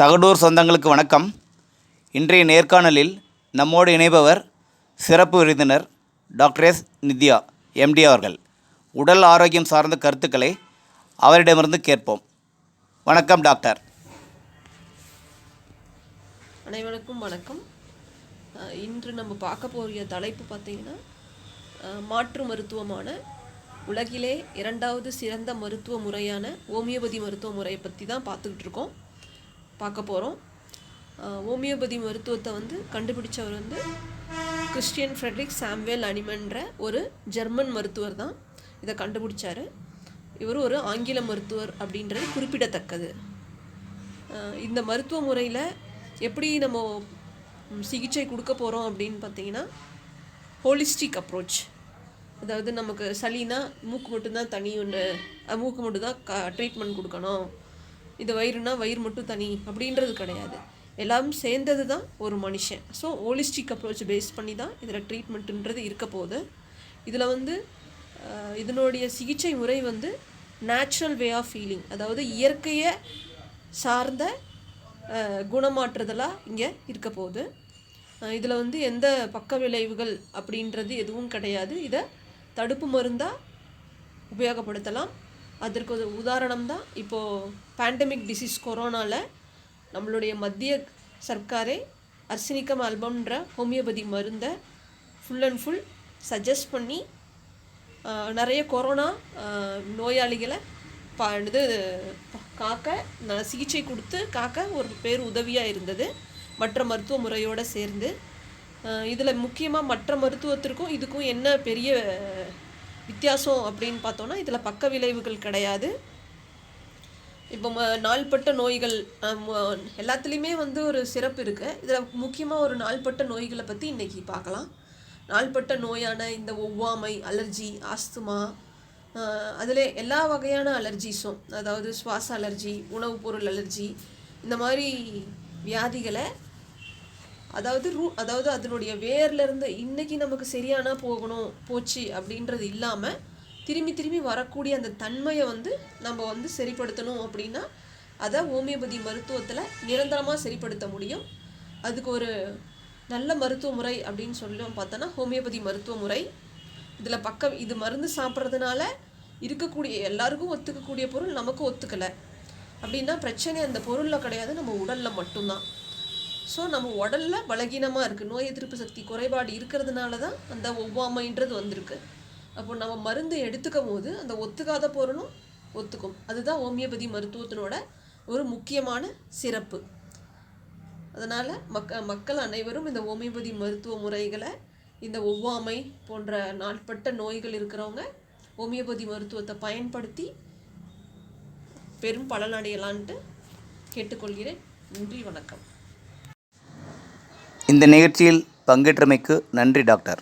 தகடூர் சொந்தங்களுக்கு வணக்கம். இன்றைய நேர்காணலில் நம்மோடு இணைபவர் சிறப்பு விருந்தினர் டாக்டர் எஸ். நித்யா எம்டி அவர்கள். உடல் ஆரோக்கியம் சார்ந்த கருத்துக்களை அவரிடமிருந்து கேட்போம். வணக்கம் டாக்டர். அனைவருக்கும் வணக்கம். இன்று நம்ம பார்க்க போகிற தலைப்பு பார்த்திங்கன்னா மாற்று மருத்துவமான உலகிலே இரண்டாவது சிறந்த மருத்துவ முறையான ஹோமியோபதி மருத்துவ முறையை பற்றி தான் பார்த்துக்கிட்டு இருக்கோம். பார்க்க போகிறோம் ஹோமியோபதி மருத்துவத்தை வந்து கண்டுபிடிச்சவர் வந்து கிறிஸ்டியன் ஃப்ரெட்ரிக் சாம்வேல் அனிமன்ற ஒரு ஜெர்மன் மருத்துவர் தான். இதை கண்டுபிடிச்சார். இவர் ஒரு ஆங்கில மருத்துவர் அப்படின்றது குறிப்பிடத்தக்கது. இந்த மருத்துவ முறையில் எப்படி நம்ம சிகிச்சை கொடுக்க போகிறோம் அப்படின்னு பார்த்தீங்கன்னா ஹோலிஸ்டிக் அப்ரோச். அதாவது நமக்கு சளினா மூக்கு மட்டும்தான் தனி ஒன்று மூக்கு மட்டும்தான் க ட்ரீட்மெண்ட் கொடுக்கணும். இது வயிறுனா வயிறு மட்டும் தனி அப்படின்றது கிடையாது. எல்லாம் சேர்ந்தது தான் ஒரு மனுஷன். ஸோ ஹோலிஸ்டிக் அப்ரோச் பேஸ் பண்ணி தான் இதில் ட்ரீட்மெண்ட்டுன்றது இருக்க போகுது. இதில் வந்து இதனுடைய சிகிச்சை முறை வந்து நேச்சுரல் வே ஆஃப் ஃபீலிங் அதாவது இயற்கையை சார்ந்த குணமாற்றுதலாக இங்கே இருக்க போகுது. இதில் வந்து எந்த பக்க விளைவுகள் அப்படின்றது எதுவும் கிடையாது. இதை தடுப்பு மருந்தாக உபயோகப்படுத்தலாம். அதற்கு ஒரு உதாரணம் தான். இப்போது பேண்டமிக் டிசீஸ் கொரோனாவில் நம்மளுடைய மத்திய சர்க்காரே அர்சினிக்கம் ஆல்பம்ன்ற ஹோமியோபதி மருந்தை ஃபுல் அண்ட் ஃபுல் சஜஸ்ட் பண்ணி நிறைய கொரோனா நோயாளிகளை பா இது காக்க ந- சிகிச்சை கொடுத்து காக்க ஒரு பேர் உதவியாக இருந்தது. மற்ற மருத்துவ முறையோடு சேர்ந்து இதில் முக்கியமாக மற்ற மருத்துவத்திற்கும் இதுக்கும் என்ன பெரிய வித்தியாசம் அப்படின்னு பார்த்தோன்னா இதில் பக்க விளைவுகள் கிடையாது. இப்போ ம- நாள்பட்ட நோய்கள் எல்லாத்துலேயுமே வந்து ஒரு சிறப்பு இருக்குது இதில் முக்கியமாக ஒரு நாள்பட்ட நோய்களை பற்றி இன்றைக்கி பார்க்கலாம். நாள்பட்ட நோயான இந்த ஒவ்வாமை அலர்ஜி ஆஸ்துமா அதில் எல்லா வகையான அலர்ஜிஸும் அதாவது சுவாச அலர்ஜி உணவுப் பொருள் அலர்ஜி இந்த மாதிரி வியாதிகளை அதாவது ரூ அதாவது அதனுடைய வேர்லேருந்து இருந்து இன்னைக்கு நமக்கு சரியானா போகணும் போச்சு அப்படின்றது இல்லாமல் திரும்பி திரும்பி வரக்கூடிய அந்த தன்மையை வந்து நம்ம வந்து சரிப்படுத்தணும் அப்படின்னா அதை ஹோமியோபதி மருத்துவத்தில் நிரந்தரமாக சரிப்படுத்த முடியும். அதுக்கு ஒரு நல்ல மருத்துவ முறை அப்படின்னு சொல்லி பார்த்தோன்னா ஹோமியோபதி மருத்துவ முறை. இதில் பக்கம் இது மருந்து சாப்பிட்றதுனால இருக்கக்கூடிய எல்லாருக்கும் ஒத்துக்கக்கூடிய பொருள் நமக்கு ஒத்துக்கலை. அப்படின்னா பிரச்சனை அந்த பொருளில் கிடையாது நம்ம உடலில் மட்டும்தான். ஸோ நம்ம உடல்ல பலகீனமாக இருக்குது நோய் எதிர்ப்பு சக்தி குறைபாடு இருக்கிறதுனால தான் அந்த ஒவ்வாமைன்றது வந்திருக்கு. அப்போ நம்ம மருந்து எடுத்துக்கும் போது அந்த ஒத்துக்காத பொருளும் ஒத்துக்கும். அதுதான் ஹோமியோபதி மருத்துவத்தினோட ஒரு முக்கியமான சிறப்பு. அதனால் மக்க மக்கள் அனைவரும் இந்த ஹோமியோபதி மருத்துவ முறைகளை இந்த ஒவ்வாமை போன்ற நாட்பட்ட நோய்கள் இருக்கிறவங்க ஹோமியோபதி மருத்துவத்தை பயன்படுத்தி பெரும் பலனடையலான்ட்டு கேட்டுக்கொள்கிறேன். நன்றி வணக்கம். இந்த நிகழ்ச்சியில் பங்கேற்றமைக்கு நன்றி டாக்டர்.